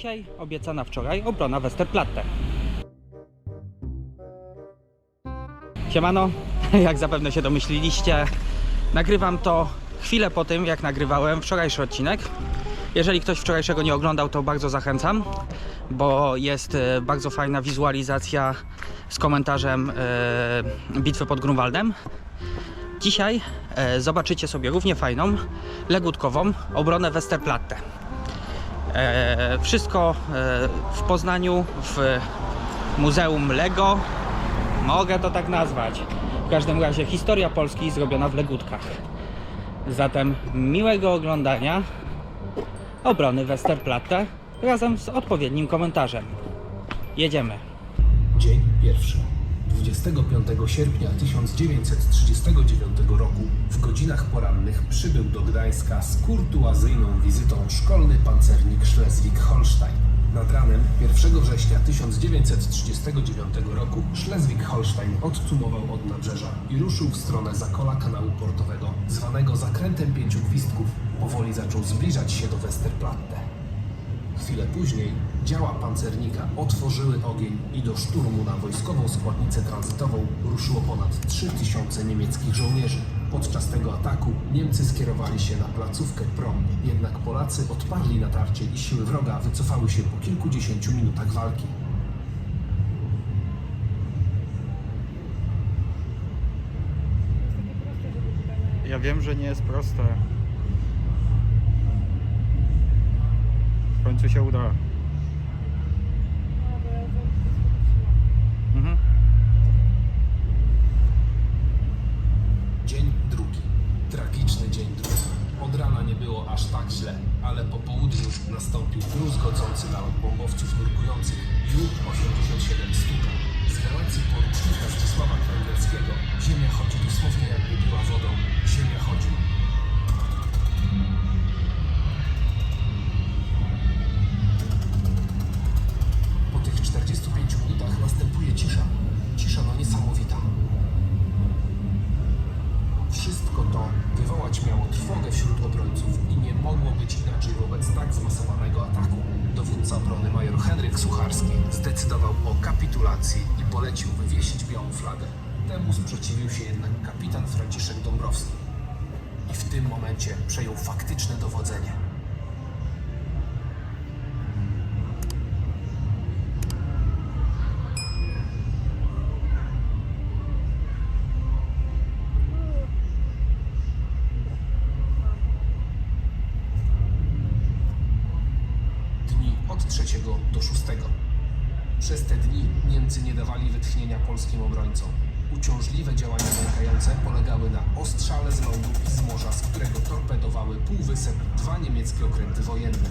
Dzisiaj obiecana wczoraj obrona Westerplatte. Siemano, jak zapewne się domyśliliście, nagrywam to chwilę po tym, jak nagrywałem wczorajszy odcinek. Jeżeli ktoś wczorajszego nie oglądał, to bardzo zachęcam, bo jest e, bardzo fajna wizualizacja z komentarzem e, bitwy pod Grunwaldem. Dzisiaj e, zobaczycie sobie równie fajną, legutkową obronę Westerplatte. E, wszystko e, w Poznaniu, w Muzeum Lego. Mogę to tak nazwać. W każdym razie historia Polski zrobiona w legódkach. Zatem miłego oglądania obrony Westerplatte razem z odpowiednim komentarzem. Jedziemy. Dzień pierwszy. 25 sierpnia 1939 roku w godzinach porannych przybył do Gdańska z kurtuazyjną wizytą szkolny pancernik Schleswig-Holstein. Nad ranem 1 września 1939 roku Schleswig-Holstein odcumował od nabrzeża i ruszył w stronę zakola kanału portowego, zwanego zakrętem pięciu gwizdków. Powoli zaczął zbliżać się do Westerplatte. Chwilę później działa pancernika otworzyły ogień i do szturmu na wojskową składnicę tranzytową ruszyło ponad 3000 niemieckich żołnierzy. Podczas tego ataku Niemcy skierowali się na placówkę Prom, jednak Polacy odparli natarcie i siły wroga wycofały się po kilkudziesięciu minutach walki. Ja wiem, że nie jest proste. W końcu się uda. Mhm. Dzień drugi. Tragiczny dzień drugi. Od rana nie było aż tak źle, ale po południu nastąpił druzgocący nalot bombowców nurkujących Ju-87 wywołać miało trwogę wśród obrońców i nie mogło być inaczej wobec tak zmasowanego ataku. Dowódca obrony major Henryk Sucharski zdecydował o kapitulacji i polecił wywiesić białą flagę. Temu sprzeciwił się jednak kapitan Franciszek Dąbrowski. I w tym momencie przejął faktyczne dowodzenie. 3 do 6. Przez te dni Niemcy nie dawali wytchnienia polskim obrońcom. Uciążliwe działania nękające polegały na ostrzale z lądu i z morza, z którego torpedowały półwysep dwa niemieckie okręty wojenne.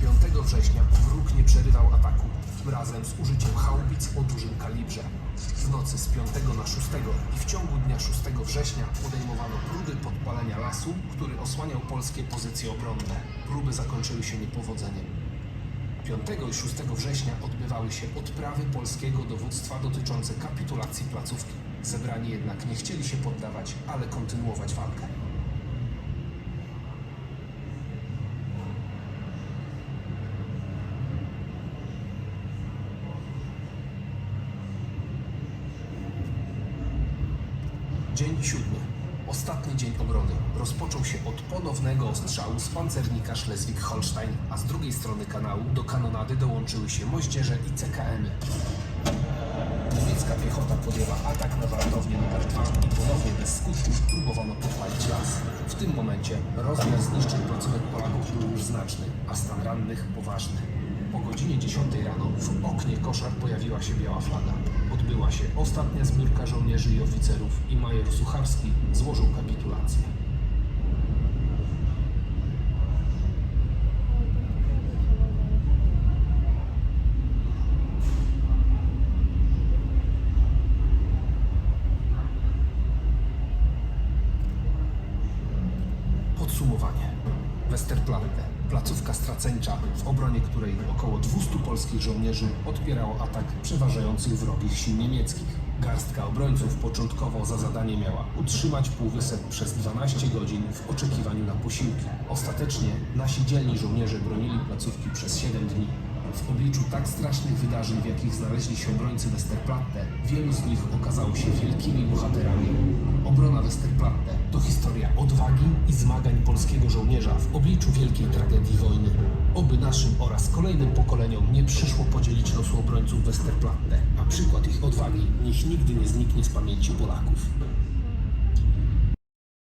5 września wróg nie przerywał ataku, razem z użyciem haubic o dużym kalibrze. W nocy z 5 na 6 i w ciągu dnia 6 września podejmowano próby podpalenia lasu, który osłaniał polskie pozycje obronne. Próby zakończyły się niepowodzeniem. 5 i 6 września odbywały się odprawy polskiego dowództwa dotyczące kapitulacji placówki. Zebrani jednak nie chcieli się poddawać, ale kontynuować walkę. Dzień siódmy. Ostatni dzień obrony rozpoczął się od ponownego ostrzału z pancernika Schleswig-Holstein, a z drugiej strony kanału do kanonady dołączyły się moździerze i CKM-y. Niemiecka piechota podjęła atak na wartownię nr 2 i ponownie bez skutków próbowano podpalić las. W tym momencie rozmiar zniszczeń placówek Polaków był już znaczny, a stan rannych poważny. Po godzinie 10 rano w oknie koszar pojawiła się biała flaga. Odbyła się ostatnia zbiórka żołnierzy i oficerów i major Sucharski złożył kapitulację. Podsumowanie. Westerplatte, placówka straceńcza, w obronie której około 200 polskich żołnierzy odpierało atak przeważających wrogich sił niemieckich. Garstka obrońców początkowo za zadanie miała utrzymać półwysep przez 12 godzin w oczekiwaniu na posiłki. Ostatecznie nasi dzielni żołnierze bronili placówki przez 7 dni. W obliczu tak strasznych wydarzeń, w jakich znaleźli się obrońcy Westerplatte, wielu z nich okazało się wielkimi bohaterami. Obrona Westerplatte to historia odwagi i zmagań polskiego żołnierza w obliczu wielkiej tragedii wojny. Oby naszym oraz kolejnym pokoleniom nie przyszło podzielić losu obrońców Westerplatte, a przykład ich odwagi niech nigdy nie zniknie z pamięci Polaków.